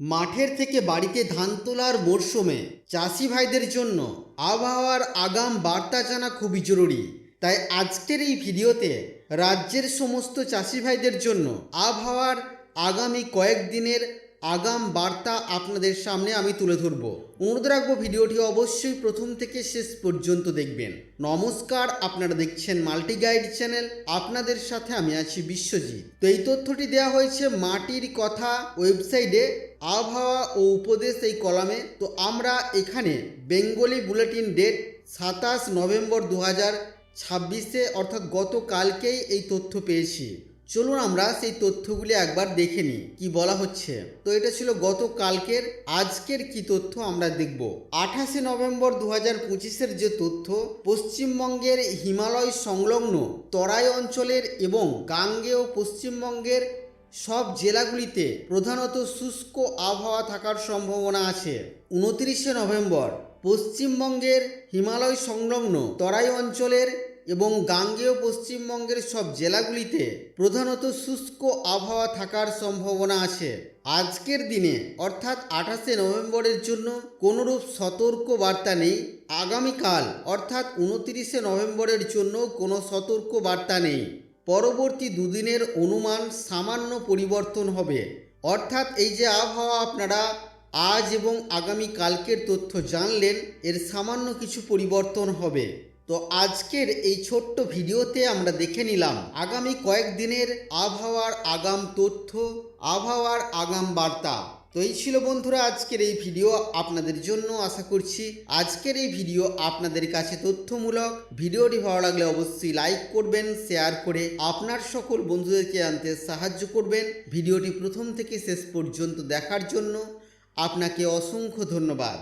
মাঠের থেকে বাড়িতে ধান তোলার মরশুমে চাষি ভাইদের জন্য আবহাওয়ার আগাম বার্তা জানা খুবই জরুরি। তাই আজকের এই ভিডিওতে রাজ্যের সমস্ত চাষি ভাইদের জন্য আবহাওয়ার আগামী কয়েকদিনের আগাম বার্তা আপনাদের সামনে আমি তুলে ধরব। অনুরোধ রাখব ভিডিওটি অবশ্যই প্রথম থেকে শেষ পর্যন্ত দেখবেন। নমস্কার, আপনারা দেখছেন মাল্টি গাইড চ্যানেল। আপনাদের সাথে আমি আছি বিশ্বজিৎ। তো এই তথ্যটি দেওয়া হয়েছে মাটির কথা ওয়েবসাইটে, আবহাওয়া ও উপদেশ এই কলামে। তো আমরা এখানে বেঙ্গলি বুলেটিন ডেট সাতাশ নভেম্বর দু হাজার ছাব্বিশে, অর্থাৎ গতকালকেই এই তথ্য পেয়েছি। চলুন আমরা সেই তথ্যগুলি একবার দেখে নিই, কি বলা হচ্ছে। তো এটা ছিল গতকালকের আজকের কি তথ্য আমরা দেখব। আঠাশে নভেম্বর দু হাজার পঁচিশের যে তথ্য, পশ্চিমবঙ্গের হিমালয় সংলগ্ন তরাই অঞ্চলের এবং গাঙ্গেয় পশ্চিমবঙ্গের সব জেলাগুলিতে প্রধানত শুষ্ক আবহাওয়া থাকার সম্ভাবনা আছে। উনত্রিশে নভেম্বর, পশ্চিমবঙ্গের হিমালয় সংলগ্ন তরাই অঞ্চলের এবং গাঙ্গেয় পশ্চিমবঙ্গের সব জেলাগুলিতে প্রধানত শুষ্ক আবহাওয়া থাকার সম্ভাবনা আছে। আজকের দিনে, অর্থাৎ আঠাশে নভেম্বরের জন্য কোনোরূপ সতর্ক বার্তা নেই। আগামীকাল, অর্থাৎ উনত্রিশে নভেম্বরের জন্য কোনো সতর্ক বার্তা নেই। পরবর্তী দুদিনের অনুমান সামান্য পরিবর্তন হবে। অর্থাৎ এই যে আবহাওয়া আপনারা আজ এবং আগামী কালকের তথ্য জানলেন, এর সামান্য কিছু পরিবর্তন হবে। তো আজকের এই ছোট্ট ভিডিওতে আমরা দেখে নিলাম আগামী কয়েকদিনের আবহাওয়ার আগাম তথ্য, আবহাওয়ার আগাম বার্তা। তো এই ছিল বন্ধুরা আজকের এই ভিডিও আপনাদের জন্য। আশা করছি আজকের এই ভিডিও আপনাদের কাছে তথ্যমূলক। ভিডিওটি ভালো লাগলে অবশ্যই লাইক করবেন, শেয়ার করে আপনার সকল বন্ধুদেরকে আনতে সাহায্য করবেন। ভিডিওটি প্রথম থেকে শেষ পর্যন্ত দেখার জন্য আপনাকে অসংখ্য ধন্যবাদ।